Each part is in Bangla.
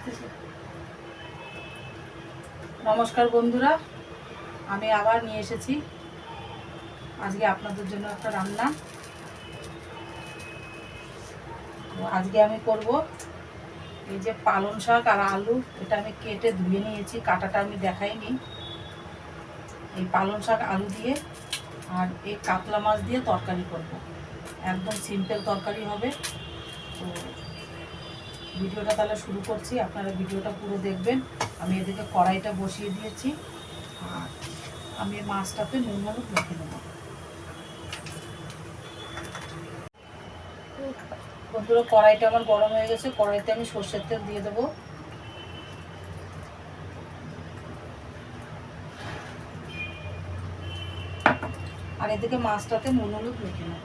আসতেছে নমস্কার বন্ধুরা, আমি আবার নিয়ে এসেছি। আজকে আপনাদের জন্য একটা রান্না। আজকে আমি করব এই যে পালং শাক আর আলু, এটা আমি কেটে ধুয়ে নিয়েছি, কাটাটা আমি দেখাইনি। এই পালং শাক আলু দিয়ে আর এই কাতলা মাছ দিয়ে তরকারি করব। একদম সিম্পল তরকারি হবে। তো ভিডিওটা তাহলে শুরু করছি, আপনারা ভিডিওটা পুরো দেখবেন। আমি এদিকে কড়াইটা বসিয়ে দিয়েছি, আর আমি মাছটাতে নুন হলুদ মেখে নেব। বন্ধুরা, কড়াইটা আমার গরম হয়ে গেছে, কড়াইতে আমি সর্ষের তেল দিয়ে দেবো। আর এদিকে মাছটাতে নুন হলুদ মেখে নেব।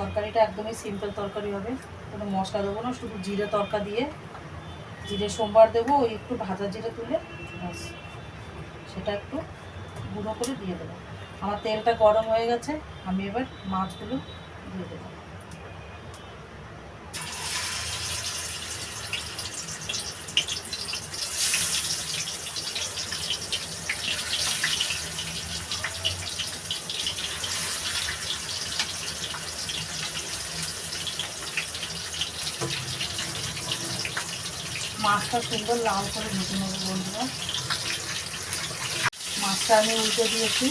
তরকারিটা একদমই সিম্পল তরকারি হবে। কোনো মশলা দেবো না, শুধু জিরে তরকা দিয়ে। জিরে সোমবার দেবো, ওই একটু ভাজা জিরে তুলে, ব্যাস। সেটা একটু গুঁড়ো করে দিয়ে দেবো। আমার তেলটা গরম হয়ে গেছে, আমি এবার মাছগুলো দিয়ে দেবো। মাছটা সুন্দর লাল করে ভেজে নেব বন্ধুরা। মাছটা আমি উল্টে দিয়েছি।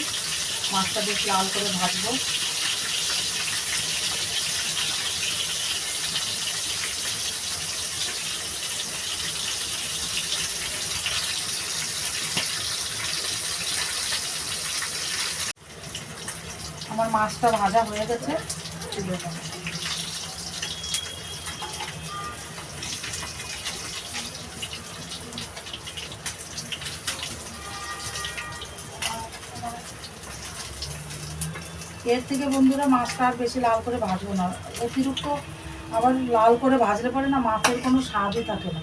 মাছটা বেশ লাল করে ভাজবো। আমার মাছটা ভাজা হয়ে গেছে। এর থেকে বন্ধুরা মাছটা আর বেশি লাল করে ভাজবো না। অতিরিক্ত আবার লাল করে ভাজলে পরে না মাছের কোনো স্বাদই থাকে না।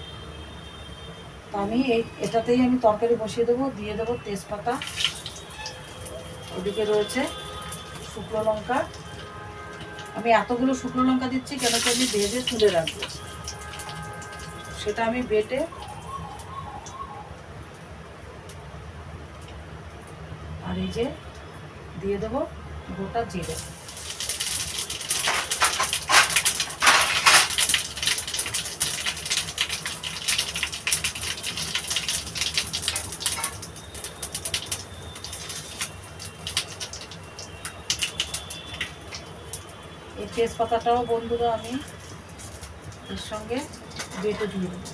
তো আমি এই, এটাতেই আমি তরকারি বসিয়ে দেবো, দিয়ে দেবো তেজপাতা। এদিকে রয়েছে শুকনো লঙ্কা। আমি এতগুলো শুকনো লঙ্কা দিচ্ছি কেন কি আমি ভেজে তুলে রাখব। সেটা আমি বেটে আর এই যে দিয়ে দেবো গোটা জিরে। এই তেজপাতাটাও বন্ধুরা আমি এর সঙ্গে বেটে দিয়ে দেবো।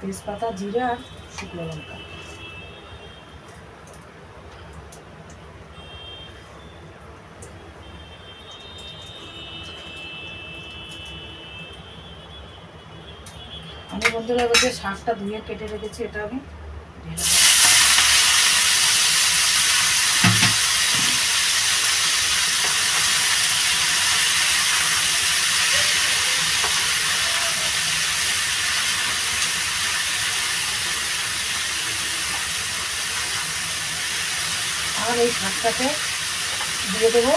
তেজপাতা, জিরে আর শুকনো লঙ্কা। আমি বন্ধুরা যে শাকটা ধুয়ে কেটে রেখেছি, এটা আমি। আর এই শাকটাতে দিয়ে দেবো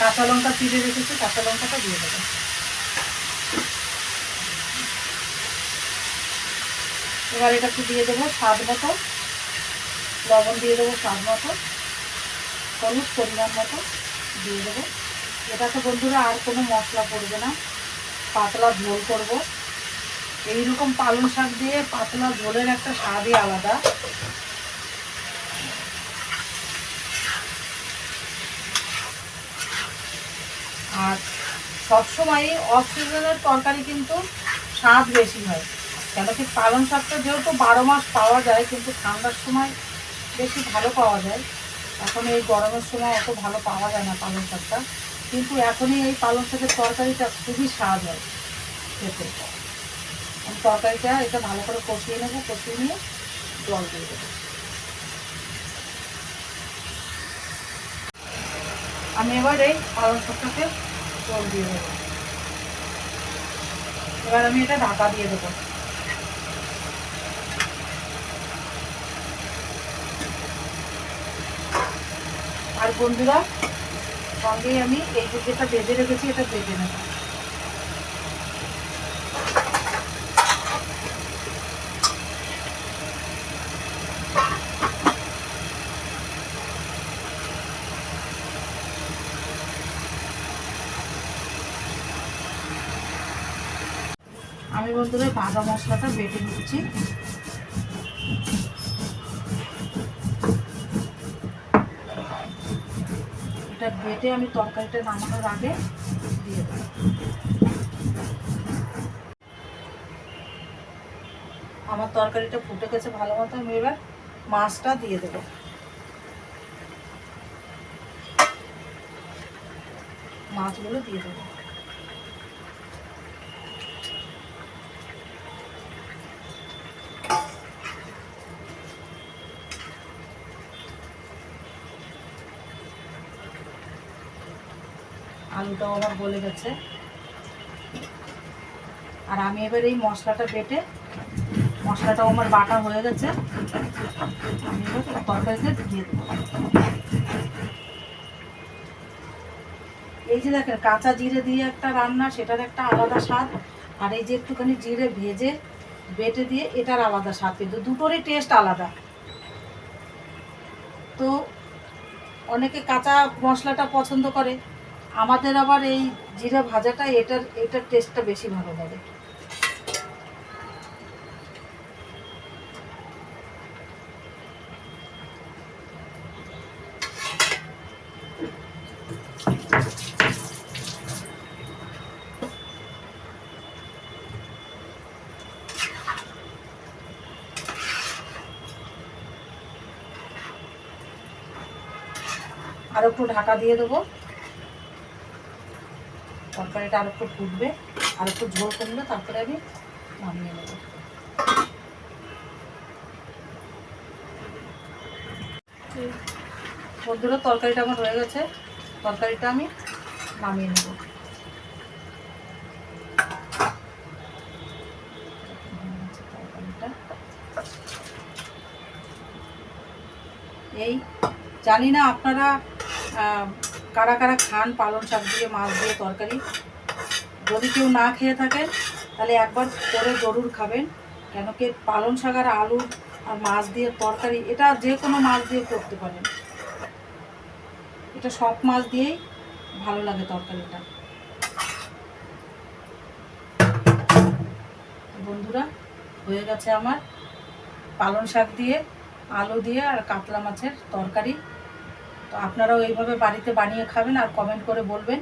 কাঁচা লঙ্কা চিড়ে রেখেছি, কাঁচা লঙ্কাটা দিয়ে দেবো এবার এটা একটু দিয়ে দেবো স্বাদ মতো। লবণ দিয়ে দেবো স্বাদ মতো। হলুদ, পরিমাণ মতো দিয়ে দেবো। এটাতে বন্ধুরা আর কোনো মশলা পড়বে না। পাতলা ঝোল করব। এইরকম পালং শাক দিয়ে পাতলা ঝোলের একটা স্বাদই আলাদা। আর সবসময়ই অফ সিজনের তরকারি কিন্তু স্বাদ বেশি হয়। কেন কি পালং শাকটা যেহেতু বারো মাস পাওয়া যায়, কিন্তু ঠান্ডার সময় বেশি ভালো পাওয়া যায়। এখন এই গরমের সময় অত ভালো পাওয়া যায় না পালং শাকটা। কিন্তু এখনই এই পালং শাকের তরকারিটা খুবই স্বাদ হয় খেতে। আমি তরকারিটা এটা ভালো করে কষিয়ে নেব, কষিয়ে নিয়ে জল দিয়ে দেবো। আমি এবার এই পালং শাকটাকে জল দিয়ে দেবো। এবার আমি এটা ঢাকা দিয়ে দেবো। বন্ধুরা সঙ্গে আমি এই যে যেটা বেঁধে রেখেছি, এটা বেঁধে নেব। আমি বন্ধুরা ভাজা মশলাটা বেটে নিচ্ছি এটা বেটে আমি তরকারিটা নামানোর আগে দিয়ে দেব। আমার তরকারিটা ফুটে গেছে ভালো মতো, আমি এবার মাছটা দিয়ে দেবো। মাছগুলো দিয়ে দেবো। আলুটাও আমার গলে গেছে। আর আমি এবার এই মশলাটা বেটে, মশলাটাও আমার বাটা হয়ে গেছে। আমি এবার তরকারিতে দিয়ে দেবো। এই যে দেখেন, কাঁচা জিরে দিয়ে একটা রান্না, সেটার একটা আলাদা স্বাদ। আর এই যে একটুখানি জিরে ভেজে বেটে দিয়ে এটার আলাদা স্বাদ। কিন্তু দুটোরই টেস্ট আলাদা। তো অনেকে কাঁচা মশলাটা পছন্দ করে আমাদের আবার এই জিরা ভাজাটা, এটার এটার টেস্টটা বেশি ভালো লাগে। আর একটু ঢাকা দিয়ে দেবো। তরকারিটা আর একটু ফুটবে, আর একটু ঝোল করলে তারপরে আমি নামিয়ে নেব। বন্ধুরা, তরকারিটা আমার হয়ে গেছে। তরকারিটা আমি নামিয়ে নেব। এই, জানি না আপনারা কারা কারা খান পালং শাক দিয়ে মাছ দিয়ে তরকারি, যদি কেউ না খেয়ে থাকেন, তাহলে একবার করে জরুর খাবেন। কেন কি পালং শাক আর আলু আর মাছ দিয়ে তরকারি, এটা যে কোনো মাছ দিয়ে করতে পারেন। এটা সব মাছ দিয়েই ভালো লাগে তরকারিটা। বন্ধুরা, হয়ে গেছে আমার পালং শাক দিয়ে, আলু দিয়ে আর কাতলা মাছের তরকারি। তো আপনারাও এইভাবে বাড়িতে বানিয়ে খাবেন আর কমেন্ট করে বলবেন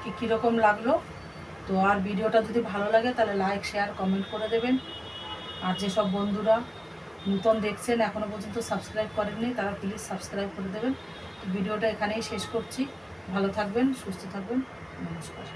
কি কীরকম লাগল। তো আর ভিডিওটা যদি ভালো লাগে তাহলে লাইক শেয়ার কমেন্ট করে দেবেন। আর যেসব বন্ধুরা নতুন দেখছেন এখনও পর্যন্ত সাবস্ক্রাইব করেননি, তারা প্লিজ সাবস্ক্রাইব করে দেবেন। তো ভিডিওটা এখানেই শেষ করছি। ভালো থাকবেন, সুস্থ থাকবেন। নমস্কার।